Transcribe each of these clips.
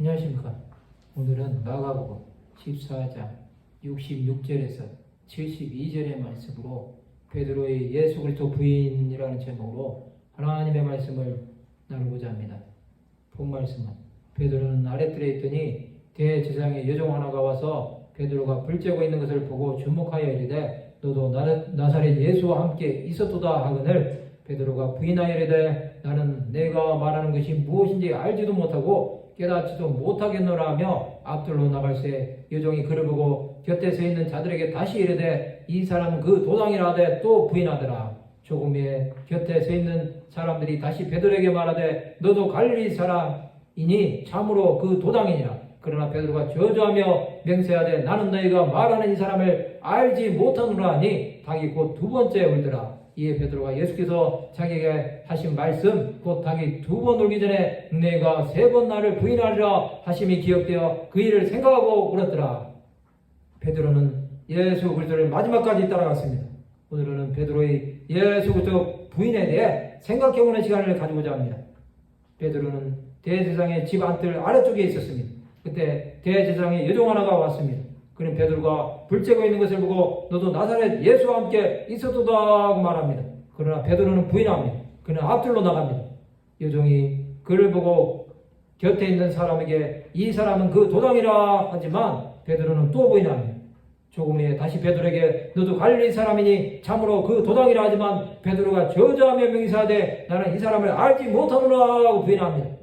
안녕하십니까. 오늘은 마가복음 14장 66절에서 72절의 말씀으로 베드로의 예수 그리스도 부인이라는 제목으로 하나님의 말씀을 나누고자 합니다. 본 말씀은 베드로는 아랫뜰에 있더니 대제사장의 여종 하나가 와서 베드로가 불쬐고 있는 것을 보고 주목하여 이르되 너도 나- 나사렛 예수와 함께 있었도다 하거늘 베드로가 부인하여 이르되 나는 내가 말하는 것이 무엇인지 알지도 못하고 깨닫지도 못하겠노라 하며 앞들로 나갈새 여종이 그를 보고 곁에 서 있는 자들에게 다시 이르되 이 사람은 그 도당이라 하되 또 부인하더라. 조금 후에 곁에 서 있는 사람들이 다시 베드로에게 말하되 너도 갈릴리 사람이니 참으로 그 도당이니라. 그러나 베드로가 저주하며 맹세하되 나는 너희가 말하는 이 사람을 알지 못하노라 하니 닭이 곧 두 번째 울더라 이에 베드로가 예수께서 자기에게 하신 말씀 곧 닭이 두 번 울기 전에 내가 세 번 나를 부인하리라 하심이 기억되어 그 일을 생각하고 울었더라. 베드로는 예수 그리스도를 마지막까지 따라갔습니다. 오늘은 베드로의 예수 그리스도 부인에 대해 생각해보는 시간을 가지고자 합니다. 베드로는 대제사장의 집 안뜰 아래쪽에 있었습니다. 그때 대제사장의 여종 하나가 왔습니다 그는 베드로가 불쬐고 있는 것을 보고 너도 나사렛 예수와 함께 있었도다 하고 말합니다. 그러나 베드로는 부인합니다. 그는 앞들로 나갑니다. 여종이 그를 보고 곁에 있는 사람에게 이 사람은 그 도당이라 하지만 베드로는 또 부인합니다. 조금 후에 다시 베드로에게 너도 갈릴리 사람이니 참으로 그 도당이라 하지만 베드로가 저주하며 명시하되 나는 이 사람을 알지 못하노라 하고 부인합니다.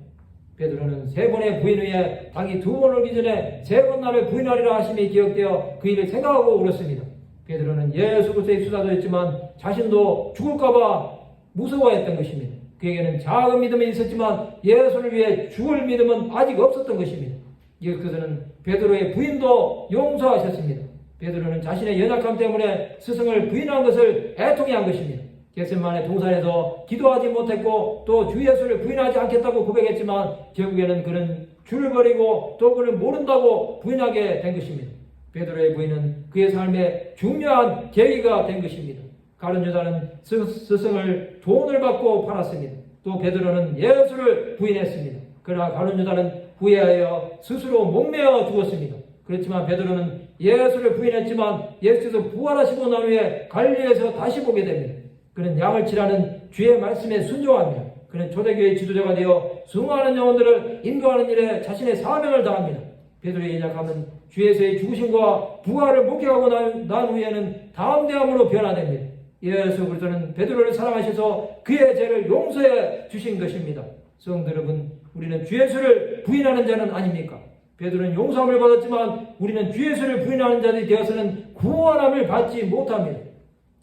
베드로는 세 번의 부인 후에 닭이 두 번 울기 전에 세 번 나를 부인하리라 하심이 기억되어 그 일을 생각하고 울었습니다. 베드로는 예수 그리스도의 수사도였지만 자신도 죽을까봐 무서워했던 것입니다. 그에게는 작은 믿음이 있었지만 예수를 위해 죽을 믿음은 아직 없었던 것입니다. 이것은 베드로의 부인도 용서하셨습니다. 베드로는 자신의 연약함 때문에 스승을 부인한 것을 애통해 한 것입니다. 겟셋만의 동산에서 기도하지 못했고 또 주 예수를 부인하지 않겠다고 고백했지만 결국에는 그는 주를 버리고 또 그를 모른다고 부인하게 된 것입니다. 베드로의 부인은 그의 삶의 중요한 계기가 된 것입니다. 가룟 여자는 스- 스승을 돈을 받고 팔았습니다. 또 베드로는 예수를 부인했습니다. 그러나 가룟 여자는 후회하여 스스로 목매어 죽었습니다. 그렇지만 베드로는 예수를 부인했지만 예수께서 부활하시고 난 후에 갈리에서 다시 보게 됩니다. 그는 양을 치라는 주의 말씀에 순종합니다. 그는 초대교회 지도자가 되어 수많은 영혼들을 인도하는 일에 자신의 사명을 다합니다. 베드로의 연약함은 주 예수의 죽으심과 부활을 목격하고 난, 난 후에는 다음 대함으로 변화됩니다. 예수 그리스도는 베드로를 사랑하셔서 그의 죄를 용서해 주신 것입니다. 성도 여러분, 우리는 주 예수를 부인하는 자는 아닙니까? 베드로는 용서함을 받았지만 우리는 주 예수를 부인하는 자들이 되어서는 구원함을 받지 못합니다.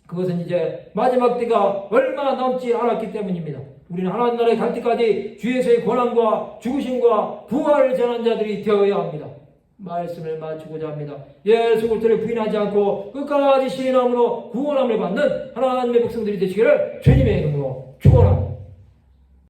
그것은 이제 마지막 때가 얼마 남지 않았기 때문입니다. 우리는 하나님 나라에 갈 때까지 주 예수의 권한과 죽으심과 부활을 전한 자들이 되어야 합니다. 말씀을 마치고자 합니다. 예수 그리스도를 부인하지 않고 끝까지 시인함으로 구원함을 받는 하나님의 백성들이 되시기를 주님의 이름으로 축원합니다.